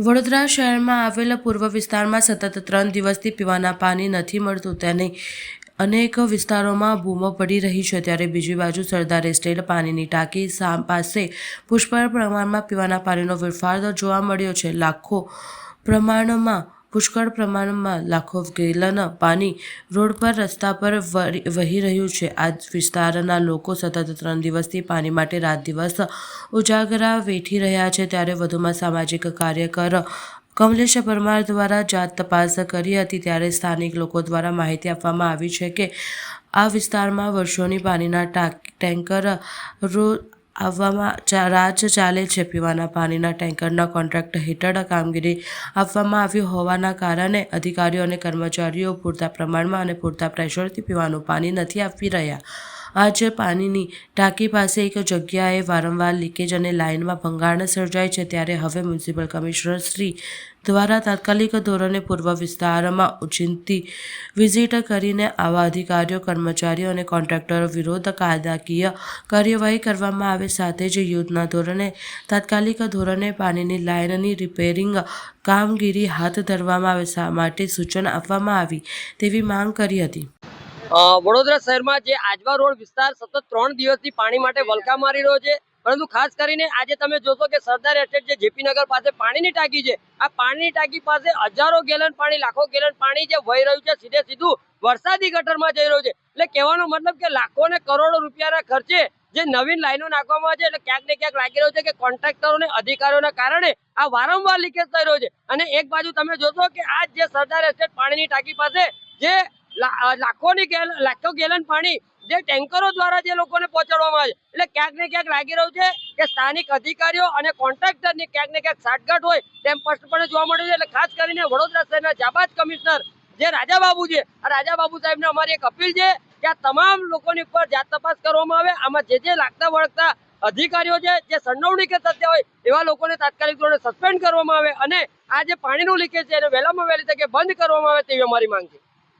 વડોદરા શહેરમાં આવેલા પૂર્વ વિસ્તારમાં સતત ત્રણ દિવસથી પીવાના પાણી નથી મળતું. તેને અનેક વિસ્તારોમાં બૂમો પડી રહી છે. ત્યારે બીજી બાજુ સરદાર એસ્ટેટ પાણીની ટાંકી સામ પાસે પુષ્કળ પ્રમાણમાં પીવાના પાણીનો વેડફાટ જોવા મળ્યો છે. લાખો પ્રમાણમાં પુષ્કળ પ્રમાણમાં લાખો ગેલન પાણી રોડ પર રસ્તા પર વહી રહ્યું છે. આ વિસ્તારના લોકો સતત ત્રણ દિવસથી પાણી માટે રાત દિવસ ઉજાગરા વેઠી રહ્યા છે. ત્યારે વધુમાં સામાજિક કાર્યકર કમલેશ પરમાર દ્વારા જાત તપાસ કરી હતી. ત્યારે સ્થાનિક લોકો દ્વારા માહિતી આપવામાં આવી છે કે આ વિસ્તારમાં વર્ષોની પાણીના ટેન્કર રો આવવામાં રાજ ચાલે છે પીવાના પાણીના ટેન્કરના કોન્ટ્રાક્ટ હેઠળ કામગીરી આપવામાં આવી હોવાના કારણે અધિકારીઓ અને કર્મચારીઓ પૂરતા પ્રમાણમાં અને પૂરતા પ્રેશરથી પીવાનું પાણી નથી આપી રહ્યા. આજે પાણીની ટાંકી પાસે એક જગ્યાએ વારંવાર લીકેજ અને લાઇનમાં ભંગાણ સર્જાય છે ત્યારે હવે મ્યુનિસિપલ કમિશનર શ્રી દ્વારા તાત્કાલિક ધોરણે પૂર્વ વિસ્તારમાં ઉચિંતી વિઝિટ કરીને આવા અધિકારીઓ, કર્મચારીઓ અને કોન્ટ્રાક્ટરો વિરુદ્ધ કાયદાકીય કાર્યવાહી કરવામાં આવે સાથે જ યુદ્ધના ધોરણે તાત્કાલિક ધોરણે પાણીની લાઇનની રિપેરિંગ કામગીરી હાથ ધરવામાં આવે માટે સૂચન આપવામાં આવી તેવી માંગ કરી હતી. વડોદરા શહેરમાં જે આજવા રોડ વિસ્તાર સતત ત્રણ દિવસથી પાણી માટે વલકા મારી રહ્યો છે. પરંતુ ખાસ કરીને આજે તમે જોશો કે સરદાર એસ્ટેટ જે જેપીનગર પાસે પાણીની ટાંકી છે, આ પાણીની ટાંકી પાસે હજારો ગેલન પાણી, લાખો ગેલન પાણી જે વહી રહ્યું છે, સીધે સીધું વરસાદી ગટરમાં જઈ રહ્યું છે. એટલે કહેવાનો મતલબ કે લાખો ને કરોડો રૂપિયાના ખર્ચે જે નવીન લાઈનો નાખવામાં છે, એટલે ક્યાંક ને ક્યાંક લાગી રહ્યું છે કે કોન્ટ્રાક્ટરો ને અધિકારીઓના કારણે આ વારંવાર લીકેજ થઈ રહ્યો છે. અને એક બાજુ તમે જોશો કે આ જે સરદાર એસ્ટેટ પાણીની ટાંકી પાસે જે લાખોની લાખો ગેલન પાણી જે ટેન્કરો દ્વારા જે લોકોને પહોંચાડવામાં આવે એટલે ક્યાંક ને ક્યાંક લાગી રહ્યું છે કે સ્થાનિક અધિકારીઓ અને કોન્ટ્રાક્ટરની ક્યાંક ને ક્યાંક સાટગાંઠ હોય તેમ સ્પષ્ટપણે જોવા મળે છે. એટલે ખાસ કરીને વડોદરા શહેરના જાબાજ કમિશનર જે રાજાબાબુ છે, આ રાજાબાબુ સાહેબને અમારી એક અપીલ છે કે આ તમામ લોકોની ઉપર જાત તપાસ કરવામાં આવે. આમાં જે જે લાગતા વળગતા અધિકારીઓ છે, જે સંડોવણી કે સત્ય હોય એવા લોકોને તાત્કાલિક ધોરણે સસ્પેન્ડ કરવામાં આવે અને આ જે પાણીનું લીકેજ છે એને વહેલામાં વહેલી તકે બંધ કરવામાં આવે તેવી અમારી માંગ છે.